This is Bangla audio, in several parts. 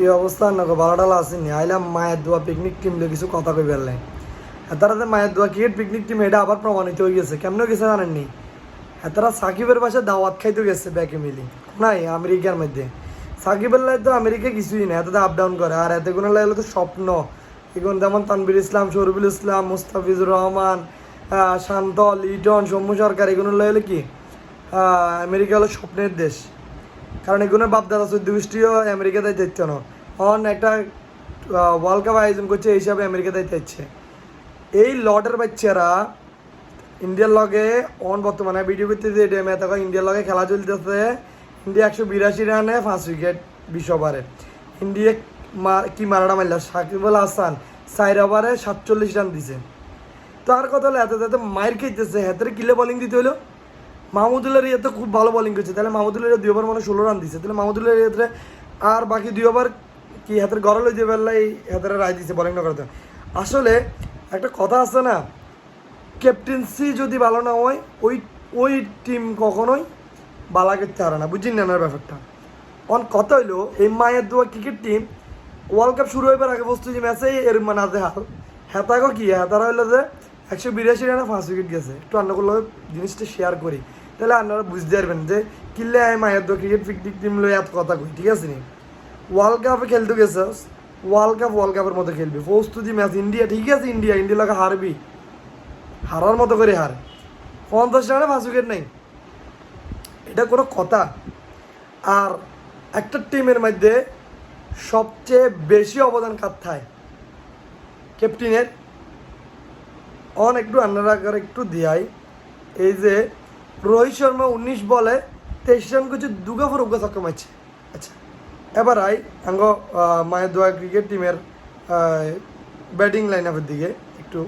কি অবস্থা না বারোটালা আসেনি আইলাম মায়ের দোয়া পিকনিক টিম লিয়ে কিছু কথা কই বেরলাই তারা যে মায়ের দোয়া ক্রিকেট পিকনিক টিম এটা আবার প্রমাণিত হয়ে গেছে, কেমন গেছে জানেননি? তারা সাকিবের পাশে দাওয়াত খাইতে গেছে ব্যাকে মিলি। নাই আমেরিকার মধ্যে। সাকিবের লাই তো আমেরিকা কিছুই না এত আপ ডাউন করে। আর এতে কোনো লাগলে তো স্বপ্ন। এখন যেমন তানবির ইসলাম, শরীফুল ইসলাম, মুস্তাফিজুর রহমান শান্ত লিটন সৌম্য সরকার, এগুলো লাগলে কি? আমেরিকা হলো স্বপ্নের দেশ। কারণ এগুলো বাপদাদা চোদ্দ গোষ্ঠীও আমেরিকাতে না। অন একটা ওয়ার্ল্ড কাপ আয়োজন করছে, এই হিসাবে আমেরিকাতে যাচ্ছে এই লটের বাচ্চারা ইন্ডিয়ার লগে অন বর্তমানে ভিডিও করতে যে ডেমে তখন ইন্ডিয়ার লগে খেলা চলতেছে। ইন্ডিয়া একশো বিরাশি রানে পাঁচ উইকেট বিশ ওভারে ইন্ডিয়া কি মারাটা মারল? সাকিবুল হাসান চার ওভারে সাতচল্লিশ রান দিছে। তো আর কথা হলো? এত এত মায়ের খেতেছে। হাতের কিলে বলিং দিতে হলো? মাহমুদুল্লাহ রিয়াতে খুব ভালো বোলিং করছে। তাহলে মাহমুদুল্লাহ রিয়া দুই ওভার মানে ষোলো রান দিছে। তাহলে মাহমুদুল্লাহ রিয়াতে আর বাকি দুই ওভার কি হাতের গড়াল হয়ে যাবে এই হাতের রায় দিছে বোলিং না করতে। আসলে একটা কথা আছে না ক্যাপ্টেন্সি যদি ভালো না হয়, ওই ওই টিম কখনোই বালা করতে পারে না। বুঝছেন না ব্যাপারটা? অন কথা হইল, এই মায়ের দোয়া ক্রিকেট টিম ওয়ার্ল্ড কাপ শুরু হইবার আগে বস্তু যে ম্যাচে এর মানে আছে হাল। হেতাগো কি? হেতারা হইল যে একশো বিরাশি রানে পাঁচ উইকেট গেছে। একটু অন্যগুলো জিনিসটা শেয়ার করি। তাহলে আপনারা বুঝতে পারবেন যে কিল্লে আমি মায়ের দোয়া ক্রিকেট পিকনিক টিম লই এত কথা কই, ঠিক আছে নি? ওয়ার্ল্ড কাপে খেলতে গেছে ওয়ার্ল্ড কাপ ওয়ার্ল্ড কাপের মতো খেলবি। প্রস্তুতি ম্যাচ ইন্ডিয়া ঠিক আছে ইন্ডিয়া ইন্ডিয়া লাগে হারবি। হারার মতো করে হার। পঞ্চাশ রানে পাঁচ উইকেট নেই। এটা কোনো কথা। আর একটা টিমের মধ্যে সবচেয়ে বেশি অবদান কাথায় ক্যাপ্টেনের অন একটু আন্ডার করে একটু দিয়াই। এই যে রোহিত শর্মা উনিশ বলে, তেইশ রান করছে দুগা ফর উগা ছক্কা মারছে। আচ্ছা এবার আই আঙ্গ মায়ের দোয়া ক্রিকেট টিমের ব্যাটিং লাইন আপের দিকে। একটু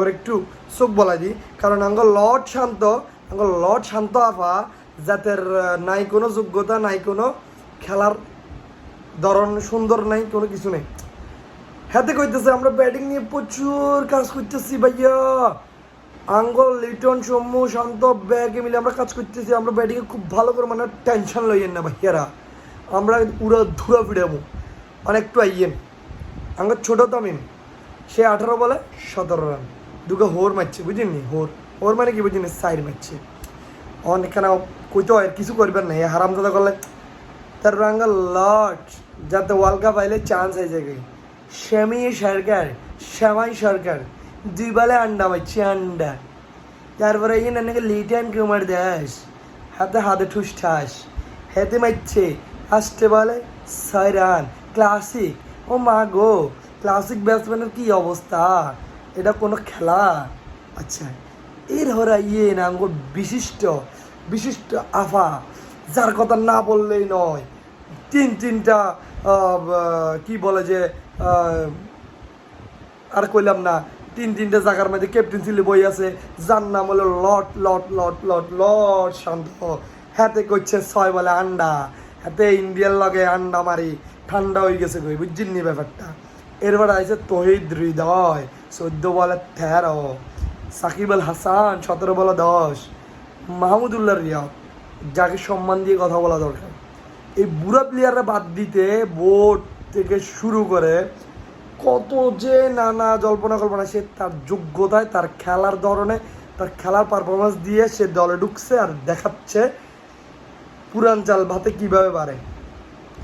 করে একটু চোখ বলা দিই। কারণ আঙ্গ লর্ড শান্ত, আঙ্গ লর্ড শান্ত আফা, যাদের নাই কোনো যোগ্যতা, নাই কোনো খেলার ধরন সুন্দর নাই, কোনো কিছু নেই। হাতে কইতেছে, আমরা ব্যাটিং নিয়ে প্রচুর কাজ করতেছি ভাইয়া। আঙ্গল, লিটন, সৌম্য শান্ত ব্যাগে মিলে আমরা কাজ করতেছি, আমরা ব্যাটিংয়ে খুব ভালো করে মানে টেনশন লইয়েন না ভাইয়ারা। আমরা উড়া ধুরা ফিরাবো। অনেকটু আইয়েন। আঙ্গর ছোট তামিম। সে আঠারো বলে সতেরো রান। দুটো হোর মারছে, বুঝিনি? হোর। হোর মানে কি বুঝিনি? সাইড মারছে। অনেকখানে কইতে হয়, কিছু করবেন না। হারাম দাদা করলে তার রঙ লট, যাতে ওয়ার্ল্ড কাপ আইলে চান্স হয়ে যাবে শ্যামি সরকার শ্যামাই সরকার। দুই বেলা আন্ডা মারছে আন্ডা তারপরে এই নাকি লিটন কুমার দাস হাতে হাতে ঠুস ঠাস হাতে মারছে আসতে বলে ছয় রান ক্লাসিক ও মা গো ক্লাসিক ব্যাটসম্যানের কি অবস্থা এটা কোনো খেলা আচ্ছা এর হরা ইয়ে নাম গো বিশিষ্ট বিশিষ্ট আফা যার কথা না বললেই নয় তিন তিনটা কি বলে যে আর কইলাম না তিন তিনটা জায়গার মধ্যে ক্যাপ্টেন্সি বই আছে। যার নাম হলো লট লট লট লট লট শান্ত। হাতে করছে ছয় বলে আন্ডা। হাতে ইন্ডিয়ার লগে আন্ডা মারি। ঠান্ডা হয়ে গেছে কই, বুঝছেন নি ব্যাপারটা? এরপর আছে তহিদ হৃদয়, চোদ্দ বলে তেরো। সাকিব আল হাসান, সতেরো বলে দশ। মাহমুদুল্লাহ রিয়াদ, যাকে সম্মান দিয়ে কথা বলা দরকার। এই বুড়া প্লেয়াররা বাদ দিতে বোর্ড থেকে শুরু করে কত যে নানা জল্পনা কল্পনা সে তার যোগ্যতায়, তার খেলার ধরনে, তার খেলার পারফরমেন্স দিয়ে সে দলে ঢুকছে আর দেখাচ্ছে পুরান চাল ভাতে কীভাবে বাড়ে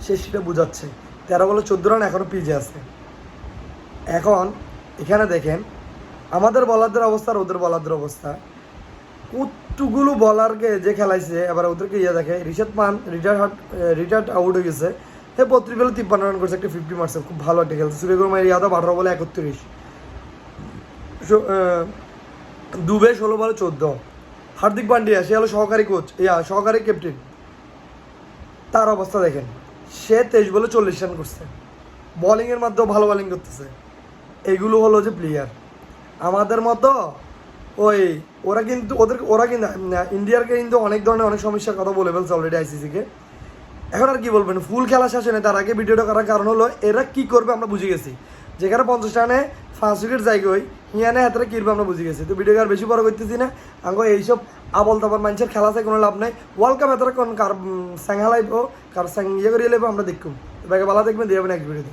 সে সেটা বুঝাচ্ছে। তেরো বলে চোদ্দ রান এখনও পিজে আছে। এখন এখানে দেখেন, আমাদের বলারদের অবস্থা আর ওদের বলারদের অবস্থা। কতগুলো বলারকে যে খেলাইছে, এবার ওদেরকে ইয়ে দেখে, রিশাদ পান রিটায়ার রিটায়ার্ড আউট হয়ে গেছে। হে, বত্রিশ বলে তিপ্পান্ন রান করছে, একটা ফিফটি মারছে, খুব ভালো একটা খেলছে। সূর্যকুমার ইয়াদব আঠারো বলে একত্রিশ। দুবে ষোলো বলে চোদ্দ। হার্দিক পান্ডিয়া সে হলো সহকারী কোচ ইয়া, সহকারী ক্যাপ্টেন তার অবস্থা দেখেন, সে তেইশ বলে চল্লিশ রান করছে। বোলিংয়ের মাধ্যমে ভালো বোলিং করতেছে। এগুলো হলো যে প্লেয়ার আমাদের মতো, ওই, ওরা কিন্তু, ওদের, ওরা কিন্তু ইন্ডিয়ারকে কিন্তু অনেক ধরনের অনেক সমস্যার কথা বলে ফেলছে অলরেডি আইসিসিকে এখন আর কি বলবেন ফুল খেলা শেষ হয়নি, তার আগে ভিডিওটা করার কারণ হলো এরা কি করবে আমরা বুঝে গেছি। যেখানে পঞ্চাশ রানে ফার্স্ট উইকেট জায়গায় হিয়ানে হাতে কিরবে আমরা বুঝে গেছি। তো ভিডিও আর বেশি বড় করতেছি না, আঙ্গ এইসব আবল তাবল মানুষের খেলা আছে কোনো লাভ নাই। ওয়ার্ল্ড কাপ এতটা কোন কার স্যাংহা লাইব কার স্যাং ইয়ে করিয়ে লাইব আমরা দেখুন ভাইকে ভালো দেখবেন দিয়ে নেক্সট ভিডিওতে